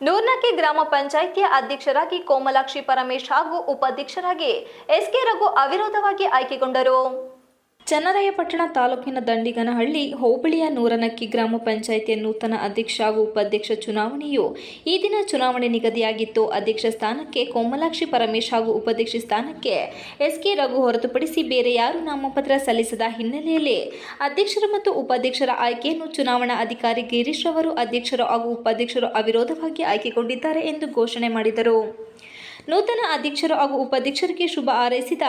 ನೂರ್ನಕ್ಕಿ ಗ್ರಾಮ ಪಂಚಾಯಿತಿಯ ಅಧ್ಯಕ್ಷರಾಗಿ ಕೋಮಲಾಕ್ಷಿ ಪರಮೇಶ್ ಹಾಗೂ ಉಪಾಧ್ಯಕ್ಷರಾಗಿ ಎಸ್ಕೆ ರಘು ಅವಿರೋಧವಾಗಿ ಆಯ್ಕೆಗೊಂಡರು. ಚನ್ನರಾಯಪಟ್ಟಣ ತಾಲೂಕಿನ ದಂಡಿಗನಹಳ್ಳಿ ಹೋಬಳಿಯ ನೂರನಕ್ಕಿ ಗ್ರಾಮ ಪಂಚಾಯಿತಿಯ ನೂತನ ಅಧ್ಯಕ್ಷ ಹಾಗೂ ಉಪಾಧ್ಯಕ್ಷ ಚುನಾವಣೆಯು ಈ ದಿನ ಚುನಾವಣೆ ನಿಗದಿಯಾಗಿತ್ತು. ಅಧ್ಯಕ್ಷ ಸ್ಥಾನಕ್ಕೆ ಕೋಮಲಾಕ್ಷಿ ಪರಮೇಶ್ ಹಾಗೂ ಉಪಾಧ್ಯಕ್ಷ ಸ್ಥಾನಕ್ಕೆ ಎಸ್ಕೆ ರಘು ಹೊರತುಪಡಿಸಿ ಬೇರೆ ಯಾರು ನಾಮಪತ್ರ ಸಲ್ಲಿಸದ ಹಿನ್ನೆಲೆಯಲ್ಲಿ ಅಧ್ಯಕ್ಷರ ಮತ್ತು ಉಪಾಧ್ಯಕ್ಷರ ಆಯ್ಕೆಯನ್ನು ಚುನಾವಣಾ ಅಧಿಕಾರಿ ಗಿರೀಶ್ ಅವರು ಅಧ್ಯಕ್ಷರು ಹಾಗೂ ಉಪಾಧ್ಯಕ್ಷರು ಅವಿರೋಧವಾಗಿ ಆಯ್ಕೆಗೊಂಡಿದ್ದಾರೆ ಎಂದು ಘೋಷಣೆ ಮಾಡಿದರು. ನೂತನ ಅಧ್ಯಕ್ಷರು ಹಾಗೂ ಉಪಾಧ್ಯಕ್ಷರಿಗೆ ಶುಭ ಹಾರೈಸಿದ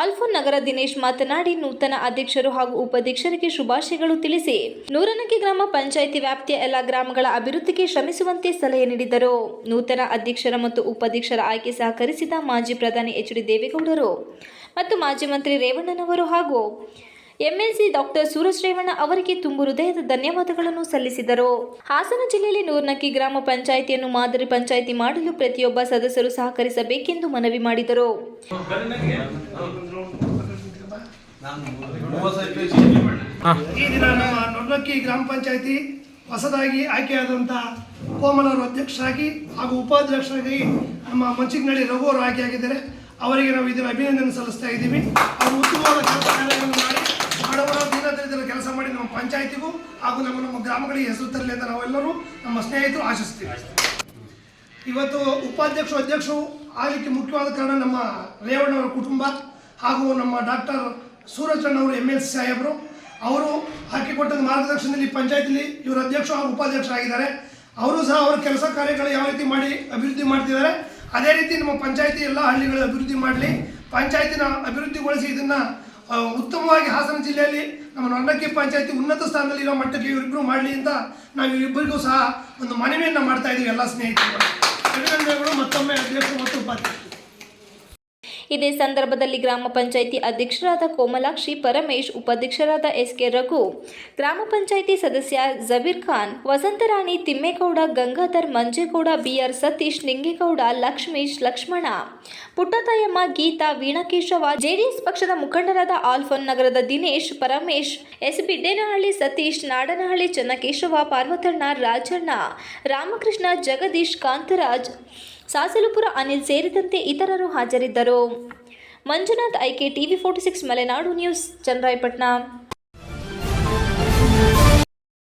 ಆಲ್ಫೋನ್ ನಗರ ದಿನೇಶ್ ಮಾತನಾಡಿ, ನೂತನ ಅಧ್ಯಕ್ಷರು ಹಾಗೂ ಉಪಾಧ್ಯಕ್ಷರಿಗೆ ಶುಭಾಶಯಗಳು ತಿಳಿಸಿ. ನೂರನಕ್ಕೆ ಗ್ರಾಮ ಪಂಚಾಯಿತಿ ವ್ಯಾಪ್ತಿಯ ಎಲ್ಲ ಗ್ರಾಮಗಳ ಅಭಿವೃದ್ಧಿಗೆ ಶ್ರಮಿಸುವಂತೆ ಸಲಹೆ ನೀಡಿದರು. ನೂತನ ಅಧ್ಯಕ್ಷರ ಮತ್ತು ಉಪಾಧ್ಯಕ್ಷರ ಆಯ್ಕೆ ಸಹಕರಿಸಿದ ಮಾಜಿ ಪ್ರಧಾನಿ ಎಚ್ ಡಿ ದೇವೇಗೌಡರು ಮತ್ತು ಮಾಜಿ ಮಂತ್ರಿ ರೇವಣ್ಣನವರು ಹಾಗೂ ಎಂಎಲ್ಸಿ ಡಾಕ್ಟರ್ ಸೂರಜ್ ರೇವಣ್ಣ ಅವರಿಗೆ ತುಂಬು ಹೃದಯದ ಧನ್ಯವಾದಗಳನ್ನು ಸಲ್ಲಿಸಿದರು. ಹಾಸನ ಜಿಲ್ಲೆಯಲ್ಲಿ ನೂರ್ನಕ್ಕಿ ಗ್ರಾಮ ಪಂಚಾಯಿತಿಯನ್ನು ಮಾದರಿ ಪಂಚಾಯಿತಿ ಮಾಡಲು ಪ್ರತಿಯೊಬ್ಬ ಸದಸ್ಯರು ಸಹಕರಿಸಬೇಕೆಂದು ಮನವಿ ಮಾಡಿದರು. ಈ ದಿನ ನಮ್ಮ ನೊರ್ಲಕ್ಕಿ ಗ್ರಾಮ ಪಂಚಾಯಿತಿ ಹೊಸದಾಗಿ ಆಯ್ಕೆಯಾದಂಥ ಕೋಮಲವರು ಅಧ್ಯಕ್ಷರಾಗಿ ಹಾಗೂ ಉಪಾಧ್ಯಕ್ಷರಾಗಿ ನಮ್ಮ ಮಂಚಿಗ್ನಳ್ಳಿ ರಘು ಅವರು ಆಯ್ಕೆಯಾಗಿದ್ದಾರೆ. ಅವರಿಗೆ ನಾವು ಇದನ್ನು ಅಭಿನಂದನೆ ಸಲ್ಲಿಸ್ತಾ ಇದ್ದೀವಿ. ಅವರು ಉತ್ತಮವಾದ ಕೆಲಸ ಕಾರ್ಯಗಳನ್ನು ಮಾಡಿ ಬಡವರ ದೀನದಲಿತರ ಕೆಲಸ ಮಾಡಿ ನಮ್ಮ ಪಂಚಾಯತಿಗೂ ಹಾಗೂ ನಮ್ಮ ನಮ್ಮ ಗ್ರಾಮಗಳಿಗೆ ಹೆಸರು ತರಲಿ ಅಂತ ನಾವೆಲ್ಲರೂ ನಮ್ಮ ಸ್ನೇಹಿತರು ಆಶಿಸ್ತೀವಿ. ಇವತ್ತು ಉಪಾಧ್ಯಕ್ಷರು, ಅಧ್ಯಕ್ಷರು ಆಗಲಿಕ್ಕೆ ಮುಖ್ಯವಾದ ಕಾರಣ ನಮ್ಮ ರೇವಣ್ಣವರ ಕುಟುಂಬ ಹಾಗೂ ನಮ್ಮ ಡಾಕ್ಟರ್ ಸೂರಜಣ್ಣ ಅವರು ಎಂ ಎಲ್ ಸಿ ಸಾಹೇಬರು. ಅವರು ಹಾಕಿಕೊಟ್ಟದ ಮಾರ್ಗದರ್ಶನದಲ್ಲಿ ಪಂಚಾಯತಿಲಿ ಇವರು ಅಧ್ಯಕ್ಷ ಹಾಗೂ ಉಪಾಧ್ಯಕ್ಷರಾಗಿದ್ದಾರೆ ಅವರು ಸಹ ಅವರ ಕೆಲಸ ಕಾರ್ಯಗಳು ಯಾವ ರೀತಿ ಮಾಡಿ ಅಭಿವೃದ್ಧಿ ಮಾಡ್ತಿದ್ದಾರೆ, ಅದೇ ರೀತಿ ನಮ್ಮ ಪಂಚಾಯತಿ ಎಲ್ಲ ಹಳ್ಳಿಗಳ ಅಭಿವೃದ್ಧಿ ಮಾಡಲಿ, ಪಂಚಾಯತಿನ ಅಭಿವೃದ್ಧಿಗೊಳಿಸಿ ಇದನ್ನು ಉತ್ತಮವಾಗಿ ಹಾಸನ ಜಿಲ್ಲೆಯಲ್ಲಿ ನಮ್ಮ ನೊಂಡಕ್ಕಿ ಪಂಚಾಯತಿ ಉನ್ನತ ಸ್ಥಾನದಲ್ಲಿ ಇರೋ ಮಟ್ಟಕ್ಕೆ ಇವರಿಬ್ಬರು ಮಾಡಲಿ ಅಂತ ನಾವು ಇವರಿಬ್ಬರಿಗೂ ಸಹ ಒಂದು ಮನವಿಯನ್ನು ಮಾಡ್ತಾ ಇದ್ದೀವಿ ಎಲ್ಲ ಸ್ನೇಹಿತರು ಮತ್ತೊಮ್ಮೆ ಅಧ್ಯಕ್ಷರು ಮತ್ತು ಉಪಾಧ್ಯಕ್ಷರು. ಇದೇ ಸಂದರ್ಭದಲ್ಲಿ ಗ್ರಾಮ ಪಂಚಾಯಿತಿ ಅಧ್ಯಕ್ಷರಾದ ಕೋಮಲಾಕ್ಷಿ, ಪರಮೇಶ್, ಉಪಾಧ್ಯಕ್ಷರಾದ ಎಸ್ ಕೆ ರಘು, ಗ್ರಾಮ ಪಂಚಾಯಿತಿ ಸದಸ್ಯ ಜಬೀರ್ ಖಾನ್, ವಸಂತರಾಣಿ ತಿಮ್ಮೇಗೌಡ, ಗಂಗಾಧರ್ ಮಂಜೇಗೌಡ, ಬಿಆರ್ ಸತೀಶ್, ನಿಂಗೇಗೌಡ, ಲಕ್ಷ್ಮೀಶ್, ಲಕ್ಷ್ಮಣ, ಪುಟ್ಟತಾಯಮ್ಮ, ಗೀತಾ, ವೀಣಕೇಶವ, ಜೆಡಿಎಸ್ ಪಕ್ಷದ ಮುಖಂಡರಾದ ಆಲ್ಫೋನ್ ನಗರದ ದಿನೇಶ್, ಪರಮೇಶ್ ಎಸ್ ಬಿಡ್ಡೇನಹಳ್ಳಿ ಸತೀಶ್, ನಾಡನಹಳ್ಳಿ ಚನ್ನಕೇಶವ, ಪಾರ್ವತಣ್ಣ, ರಾಜಣ್ಣ, ರಾಮಕೃಷ್ಣ, ಜಗದೀಶ್, ಕಾಂತರಾಜ್ ಸಾಸಲುಪುರ ಅನಿಲ್ ಸೇರಿದಂತೆ ಇತರರು ಹಾಜರಿದ್ದರು. Manjunath IK TV forty six Malenadu news Channarayapatna.